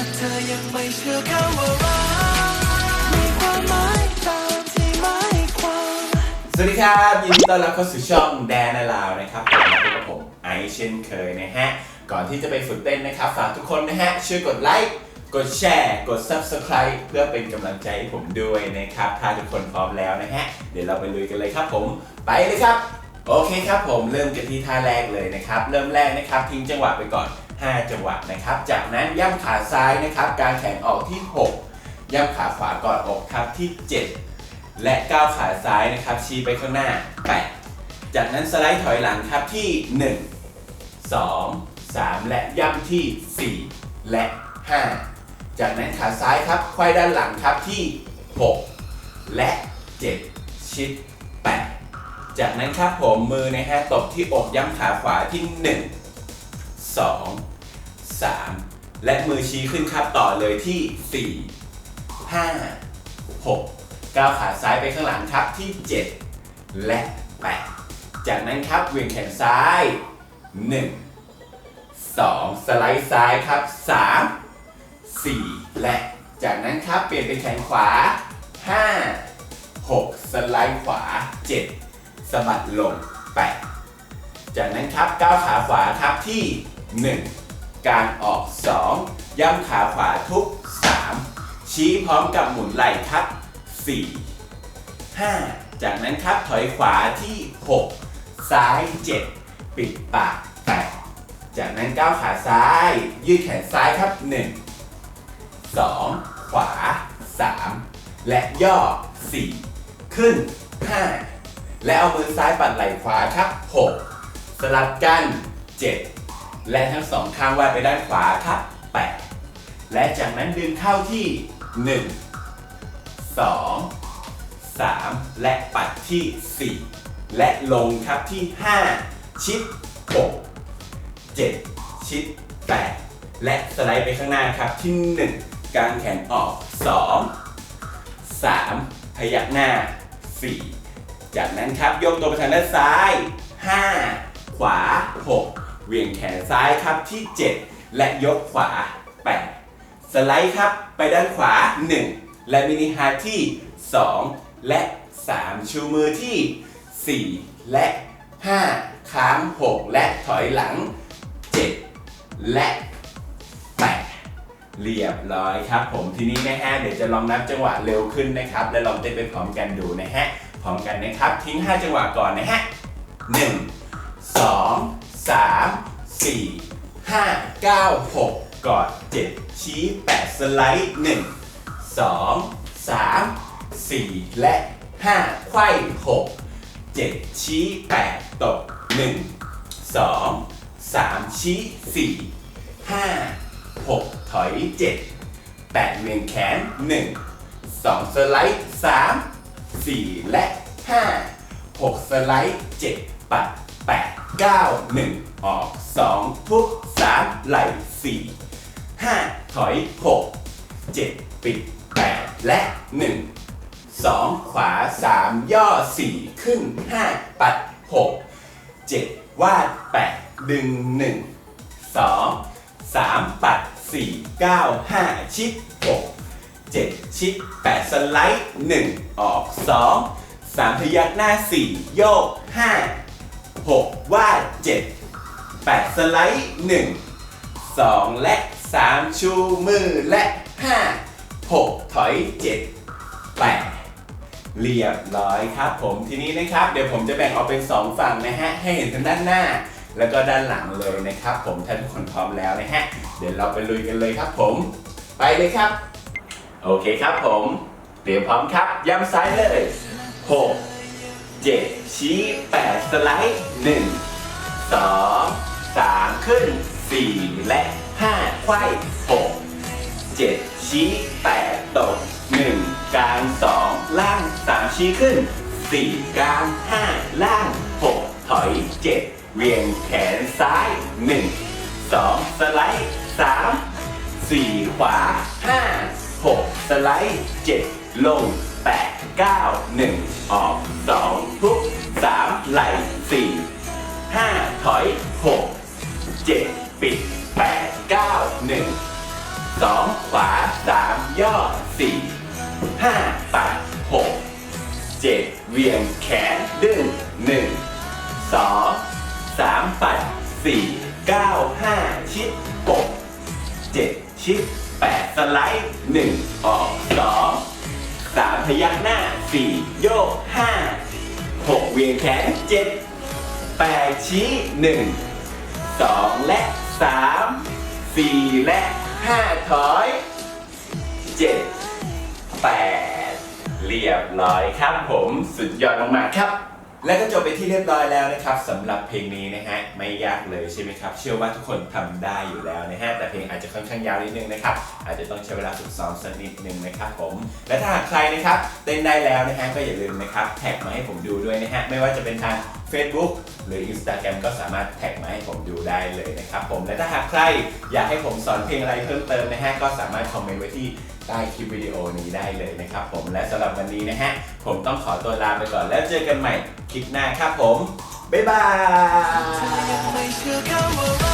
ถ้าเธอยังไม่เชื่อคำว่ารักมีความหมายตามที่หมายความ สวัสดีครับยินดีต้อนรับเข้าสู่ช่องแดนลาวนะครับผมกับผมไอซ์เช่นเคยนะฮะ ก่อนที่จะไปฝึกเต้นนะครับ ฝากทุกคนนะฮะ ช่วยกดไลค์กดแชร์ กด Subscribe เพื่อเป็นกำลังใจให้ผมด้วยนะครับ ถ้าทุกคนพร้อมแล้วนะฮะ เดี๋ยวเราไปลุยกันเลยครับผม ไปเลยครับ โอเคครับผมเริ่มกันที่ท่าแรกเลยนะครับ เริ่มแรกนะครับทิ้งจังหวะไปก่อน 5 จังหวะนะครับ จากนั้นย่ำขาซ้ายนะครับกางแขนออกที่ 6 ย่ำขาขวากอดอกครับที่ 7 และก้าวขาซ้ายนะครับ ชี้ไปข้างหน้า 8 จากนั้นสไลด์ถอยหลังครับที่ 1 2 3 และย่ำที่ 4 และ 5 จากนั้นขาซ้ายครับควายด้านหลังครับที่ 6 และ 7 ชิด 8 จากนั้นครับผมมือนะฮะตบที่อกย่ำขาขวาที่ 1 2 3 และมือชี้ขึ้นครับต่อเลยที่ 4 5 6 ก้าวขาซ้ายไปข้างหลังครับที่ 7 และ 8 จากนั้นครับเวียงแขนซ้าย 1 2 สไลด์ซ้ายครับ 3 4 และ จากนั้นครับเปลี่ยนเป็นแขนขวา 5 6 สไลด์ขวา 7สะบัดลง 8 จากนั้นครับก้าวขาขวาครับที่ 1 การออก 2 ย่ำขาขวาทุก 3 ชี้พร้อมกับหมุนไหล่ครับ 4 5 จากนั้นครับถอยขวาที่ 6 ซ้าย 7 ปิดปาก 8 จากนั้นก้าวขาซ้าย ยืดแขนซ้ายครับ 1 2 ขวา 3 และย่อ 4 ขึ้น 5 และเอามือซ้ายปัดไหล่ขวาครับ 6 สลับกัน 7 และทั้งสองข้างวาดไปด้านขวาครับ 8 และจากนั้นดึงเข้าที่ 1 2 3 และปัดที่ 4 และลงครับที่ 5 ชิด 6 7 ชิด 8 และสไลด์ไปข้างหน้าครับที่ 1 กางแขนออก 2 3 พยักหน้า 4 จากนั้นครับยกตัวไปทางด้านซ้าย 5 ขวา 6 เวียงแขนซ้ายครับที่ 7 และยกขวา 8 สไลด์ครับไปด้านขวา 1 และมินิฮาร์ทที่ 2 และ 3 ชูมือที่ 4 และ 5 ค้าง 6 และถอยหลัง 7 และ8เรียบร้อยครับผมทีนี้นะฮะเดี๋ยวจะลองนับจังหวะเร็วขึ้นนะครับ และลองเต้นไปพร้อมกันดูนะฮะพร้อมกันนะครับ ทิ้ง 5 จังหวะก่อนนะฮะ1 2 3 4 5 9 6 กอด 7 ชี้ 8 สไลด์ 1 2 3 4 และ 5 ไขว้ 6 7 ชี้ 8 ตก 1 2 3 ชี้ 4 5 6 ถอย 7 8เวียงแขน 1 2 สไลด์ 3 4 และ 5 6 สไลด์ 7 ปัด 9 1 ออก2ทุก3ไหล4 5 ถอย 6 7 ปิด 8 และ 1 2 ขวา 3 ย่อ 4 ขึ้น 5 ปัด 6 7 วาด 8 ดึง 1 2 3 ปัด 4 9 5 ชิด 6 7 ชิด 8 สไลด์ 1 ออก 2 3 พยักหน้า 4 โยก 5 6 ว่าด7 8 สไลด์ 1 2 และ 3 ชูมือและ 5 6 ถอย 7 8 เรียบร้อยครับผมทีนี้นะครับ เดี๋ยวผมจะแบ่งออกเป็น 2 ฝั่งนะฮะ ให้เห็นทั้งด้านหน้า แล้วก็ด้านหลังเลยนะครับ ผมถ้าทุกคนพร้อมแล้วนะฮะ เดี๋ยวเราไปลุยกันเลยครับผม ไปเลยครับ โอเคครับผม เตรียมพร้อมครับ ย้ำซ้ายเลย 6 7ชี้8สไลด์1 2 3ขึ้น4และ5ไขว้6 7ชี้8ตก1กลาง2ล่าง3ชี้ขึ้น4กลาง5ล่าง6ถอย7เวียงแขนซ้าย1 2สไลด์3 4ขวา5 6สไลด์7ลง8 9 1ออก 2ทุก3ไหล่4 5ถอย6 7ปิด8 9 1สองขวาสามย่อสี่ห้าปัดหกเจ็ดเวียงแขนดึงหนึ่งสองสามปัดสี่เก้าห้าชิดหกเจ็ดชิดแปดสไลด์หนึ่งออกสองสามพยักหน้าสี่โยกห้า เวียงแขนเจ็ดแปดชี้หนึ่งสองและสามสี่และห้าถอยเจ็ดแปดเรียบร้อยครับผมสุดยอดมากๆครับ และก็จบไปที่เรียบร้อยแล้วนะครับสำหรับเพลงนี้นะฮะไม่ยากเลยใช่ไหมครับเชื่อว่าทุกคนทำได้อยู่แล้วนะฮะแต่เพลงอาจจะค่อนข้างยาวนิดนึงนะครับอาจจะต้องใช้เวลาฝึกซ้อมสักนิดนึงนะครับผมและถ้าหากใครนะครับเต้นได้แล้วนะฮะก็อย่าลืมนะครับแท็กมาให้ผมดูด้วยนะฮะไม่ว่าจะเป็นทาง Facebook หรือ Instagram ก็สามารถแท็กมาให้ผมดูได้เลยนะครับผมและถ้าหากใครอยากให้ผมสอนเพลงอะไรเพิ่มเติมนะฮะก็สามารถคอมเมนต์ไว้ที่ ใต้คลิปวิดีโอนี้ได้เลยนะครับผมและสำหรับวันนี้นะฮะ ผมต้องขอตัวลาไปก่อนแล้วเจอกันใหม่คลิปหน้าครับผม บ๊ายบาย